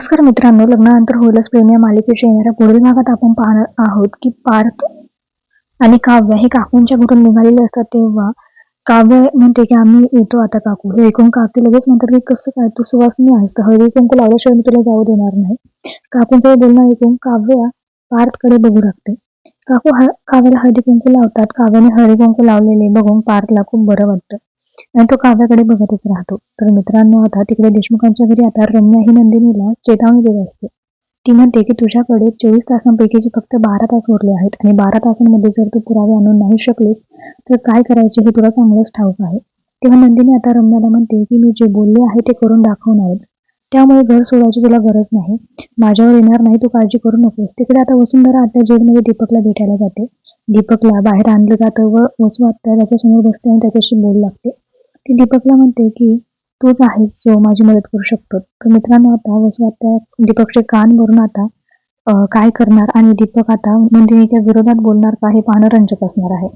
नमस्कार मित्रांनो लग्नानंतर होईलच प्रेम या मालिकेच्या येणाऱ्या पुढील भागात आपण पाहणार आहोत की पार्थ आणि काव्य हे काकूंच्या घरून निघालेले असतात तेव्हा काव्य म्हणते की आम्ही येतो आता काकू. हे ऐकून काकी लगेच म्हणतात की कसं काय? तू सुवासनी आहेस तर हळदी कुंकू लावल्याशिवाय मी तुला जाऊ देणार नाही. काकूंचं बोलणं ऐकून काव्य पार्थकडे बघू लागते. काकू ह काव्याला हळदी कुंकू लावतात. काव्याने हळदी कुंकू लावलेले बघून पार्थला खूप बरं वाटतं. आणि तो काव्याकडे बघतच राहतो. तर मित्रांनो आता तिकडे देशमुखांच्या घरी आता रम्या ही नंदिनीला चेतावणी देत असते. ती म्हणते की तुझ्याकडे चोवीस तासांपैकीचे फक्त बारा तास उरले आहेत आणि बारा तासांमध्ये जर तू पुरावे आणून नाही शकलीस तर काय करायचे हे तुला चांगलंच ठाऊक आहे. तेव्हा नंदिनी आता रम्याला म्हणते की मी जे बोलले आहे ते करून दाखवणारच त्यामुळे घर सोडायची तुला गरज नाही. माझ्यावर येणार नाही तू काळजी करू नकोस. तिकडे आता वसुंधरा आता जेलमध्ये दीपकला भेटायला जाते. दीपकला बाहेर आणलं जातं व वसू आत्या त्याच्यासमोर बसते आणि त्याच्याशी बोल लागते. ती दीपकला म्हणते की तूच आहेस जो माझी मदत करू शकतो. तर मित्रांनो आता वसू आता दीपकचे कान भरून आता काय करणार? आणि दीपक आता नंदिनीच्या विरोधात बोलणार का हे पाहणं रंजक असणार आहे.